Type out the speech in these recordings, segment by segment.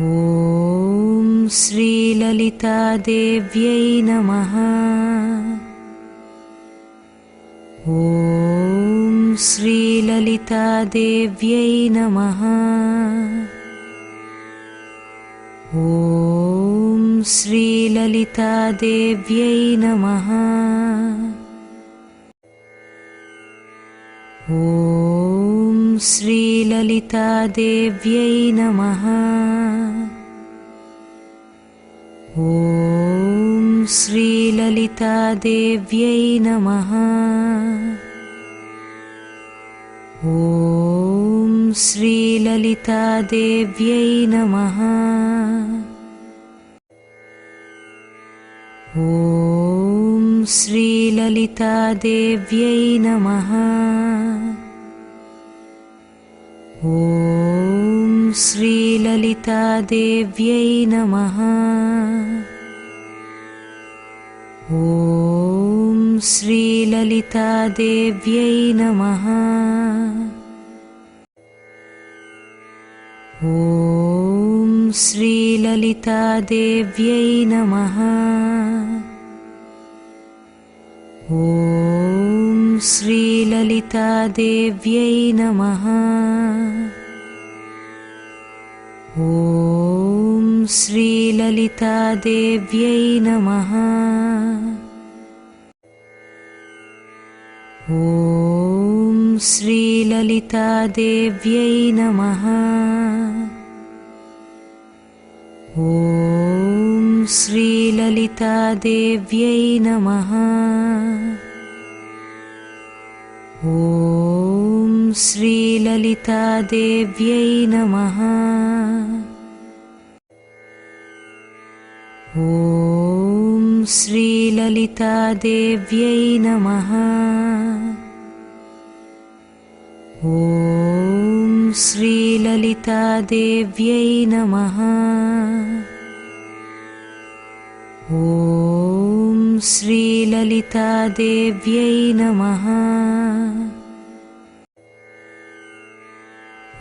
ॐ श्रीललितादेव्यै नमः। ॐ श्रीललितादेव्यै नमः। ॐ श्रीललितादेव्यै नमः। ॐ श्रीललितादेव्यै नमः। ॐ श्रीललितादेव्यै नमः। ॐ श्रीललितादेव्यै नमः। ॐ श्रीललितादेव्यै नमः ॐ श्रीललितादेव्यै नमः। ॐ श्रीललितादेव्यै नमः। ॐ श्रीललितादेव्यै नमः। ॐ श्रीललितादेव्यै नमः। ॐ श्रीललितादेव्यै नमः। ॐ श्रीललितादेव्यै नमः। ॐ श्रीललितादेव्यै नमः ॐ श्रीललितादेव्यै नमः। ॐ श्रीललितादेव्यै नमः। ॐ श्रीललितादेव्यै नमः। ॐ श्रीललितादेव्यै नमः।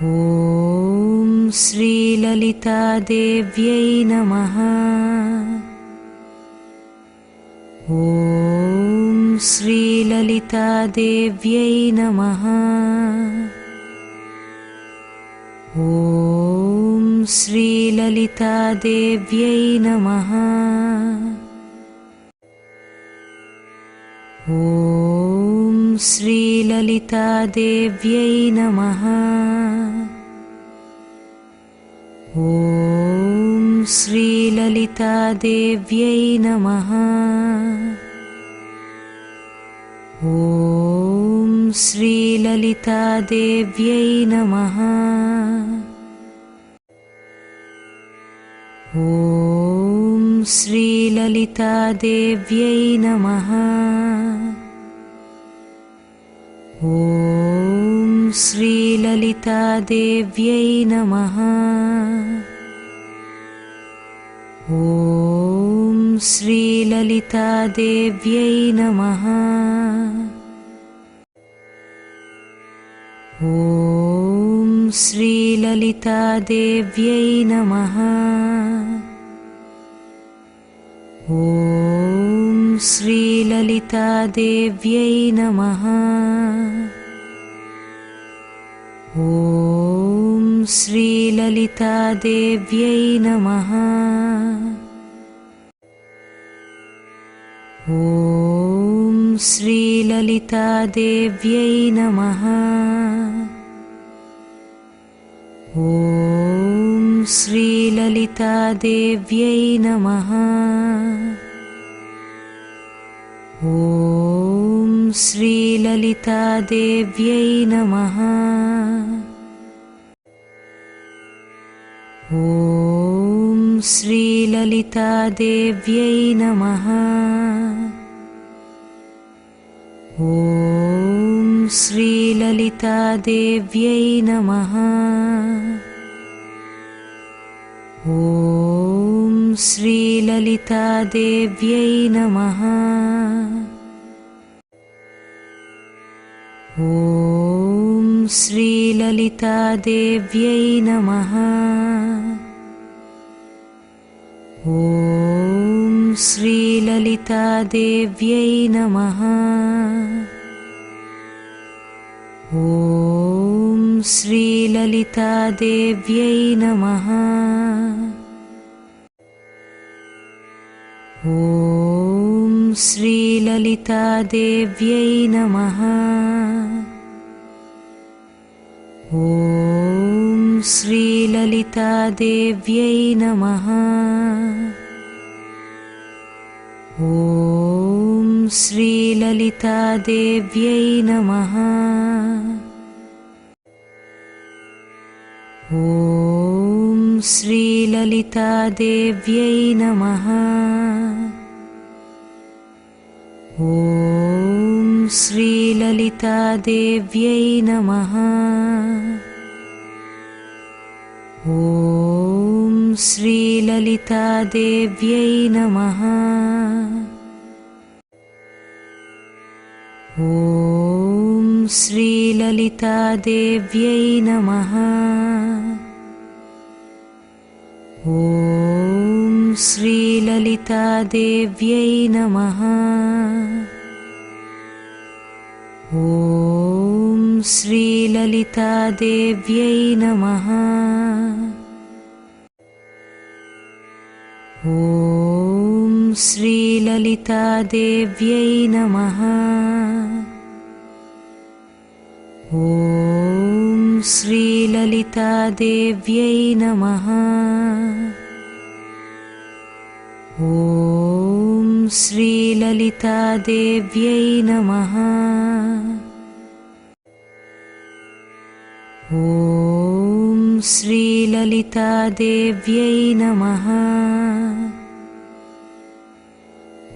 ॐ श्रीललितादेव्यै नमः। ॐ श्रीललितादेव्यै नमः। ॐ श्रीललितादेव्यै नमः ॐ श्रीललितादेव्यै नमः। ॐ श्रीललितादेव्यै नमः। ॐ श्रीललितादेव्यै नमः। ॐ श्रीललितादेव्यै नमः। ॐ श्रीललितादेव्यै नमः। ॐ श्रीललितादेव्यै नमः। ॐ श्रीललितादेव्यै नमः ॐ श्रीललितादेव्यै नमः। ॐ श्रीललितादेव्यै नमः। ॐ श्रीललितादेव्यै नमः। ॐ श्रीललितादेव्यै नमः। ॐ श्रीललितादेव्यै नमः। ॐ श्रीललितादेव्यै नमः। ॐ श्रीललितादेव्यै नमः ॐ श्रीललितादेव्यै नमः। ॐ श्रीललितादेव्यै नमः। ॐ श्रीललितादेव्यै नमः। ॐ श्रीललितादेव्यै नमः। ॐ श्रीललितादेव्यै नमः। ॐ श्रीललितादेव्यै नमः। ॐ श्रीललितादेव्यै नमः ॐ श्रीललितादेव्यै नमः। ॐ श्रीललितादेव्यै नमः। ॐ श्रीललितादेव्यै नमः। ॐ श्रीललितादेव्यै नमः। ॐ श्रीललितादेव्यै नमः। ॐ श्रीललितादेव्यै नमः। ॐ श्रीललितादेव्यै नमः ॐ श्रीललितादेव्यै नमः। ॐ श्रीललितादेव्यै नमः। ॐ श्रीललितादेव्यै नमः।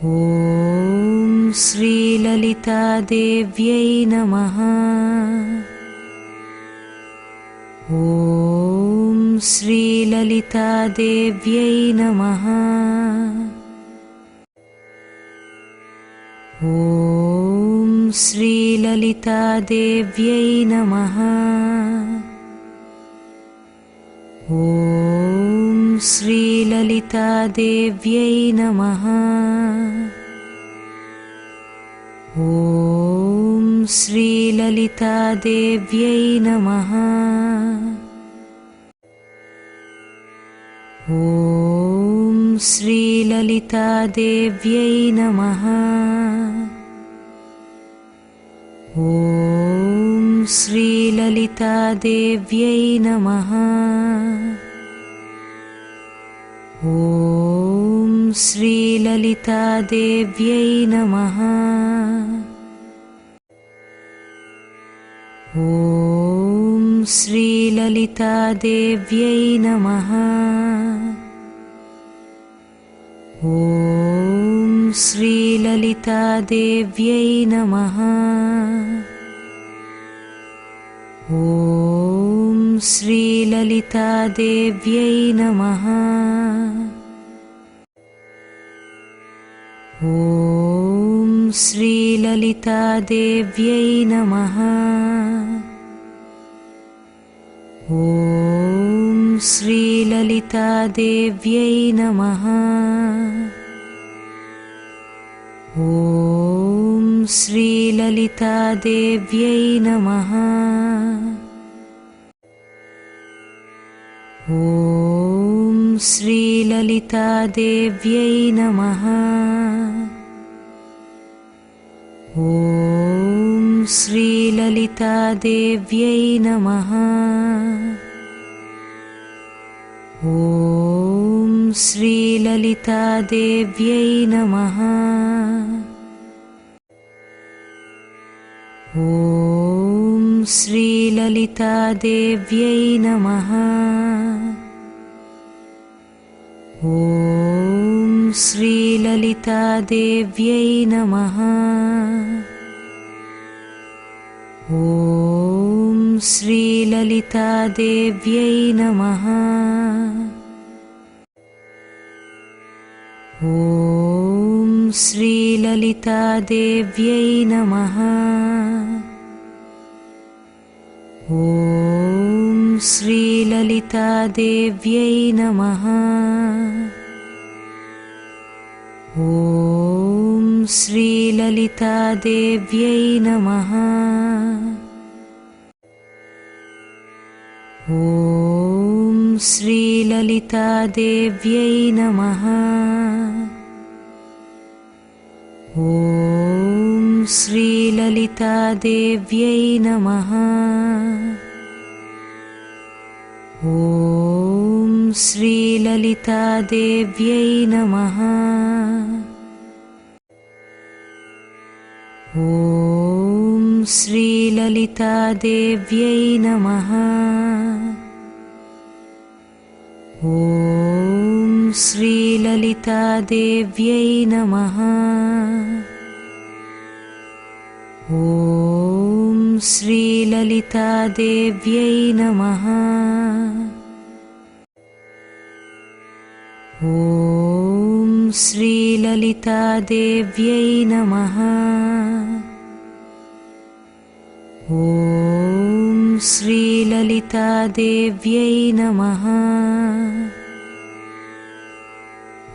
ॐ श्रीललितादेव्यै नमः। ॐ श्रीललितादेव्यै नमः। ॐ श्रीललितादेव्यै नमः। ॐ श्रीललितादेव्यै नमः ॐ श्रीललितादेव्यै नमः। ॐ श्रीललितादेव्यै नमः। ॐ श्रीललितादेव्यै नमः। ॐ श्रीललितादेव्यै नमः। ॐ श्रीललितादेव्यै नमः। ॐ श्रीललितादेव्यै नमः। ॐ श्रीललितादेव्यै नमः ॐ श्रीललितादेव्यै नमः। ॐ श्रीललितादेव्यै नमः। ॐ श्रीललितादेव्यै नमः। ॐ श्रीललितादेव्यै नमः। ॐ श्रीललितादेव्यै नमः। ॐ श्रीललितादेव्यै नमः। ॐ श्रीललितादेव्यै नमः ॐ श्रीललितादेव्यै नमः। ॐ श्रीललितादेव्यै नमः। ॐ श्रीललितादेव्यै नमः। ॐ श्रीललितादेव्यै नमः। ॐ श्रीललितादेव्यै नमः। ॐ श्रीललितादेव्यै नमः। ॐ श्रीललितादेव्यै नमः ॐ श्रीललितादेव्यै नमः। ॐ श्रीललितादेव्यै नमः। ॐ श्रीललितादेव्यै नमः। ॐ श्रीललितादेव्यै नमः। ॐ श्रीललितादेव्यै नमः। ॐ श्रीललितादेव्यै नमः।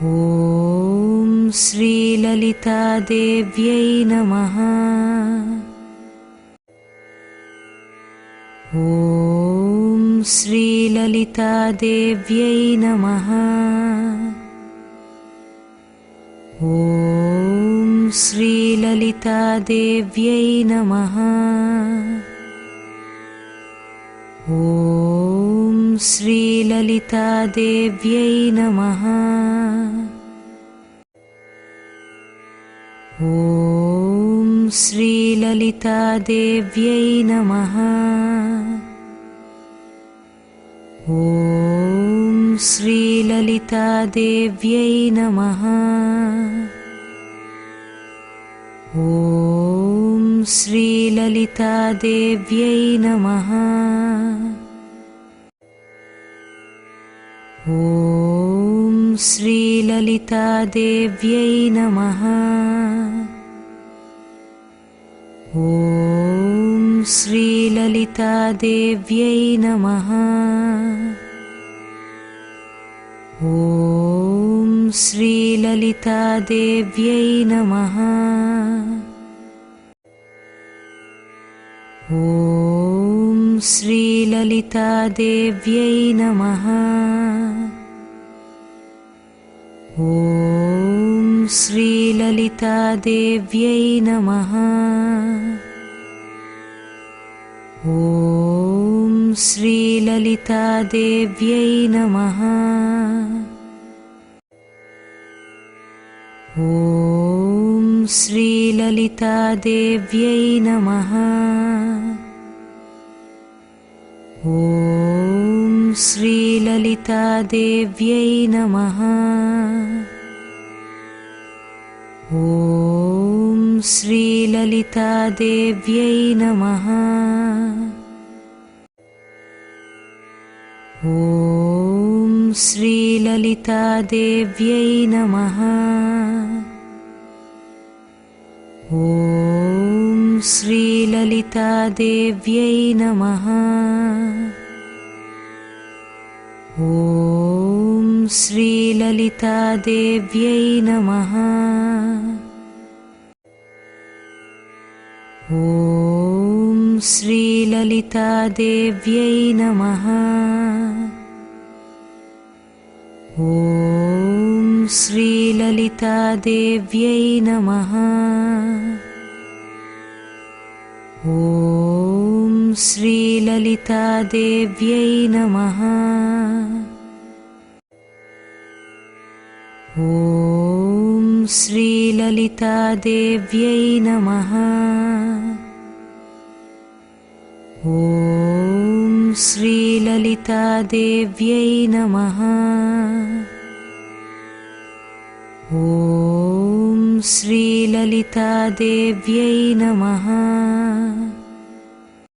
ॐ श्रीललितादेव्यै नमः ॐ श्रीललितादेव्यै नमः। ॐ श्रीललितादेव्यै नमः। ॐ श्रीललितादेव्यै नमः। ॐ श्रीललितादेव्यै नमः ॐ श्रीललितादेव्यै नमः। ॐ श्रीललितादेव्यै नमः। ॐ श्रीललितादेव्यै नमः। ॐ श्रीललितादेव्यै नमः। ॐ श्रीललितादेव्यै नमः। ॐ श्रीललितादेव्यै नमः। ॐ श्रीललितादेव्यै नमः ॐ श्रीललितादेव्यै नमः। ॐ श्रीललितादेव्यै नमः। ॐ श्रीललितादेव्यै नमः। ॐ श्रीललितादेव्यै नमः। ॐ श्रीललितादेव्यै नमः। ॐ श्रीललितादेव्यै नमः। ॐ श्रीललितादेव्यै नमः ॐ श्रीललितादेव्यै नमः। ॐ श्रीललितादेव्यै नमः। ॐ श्रीललितादेव्यै नमः। ॐ श्रीललितादेव्यै नमः। ॐ श्रीललितादेव्यै नमः। ॐ श्रीललितादेव्यै नमः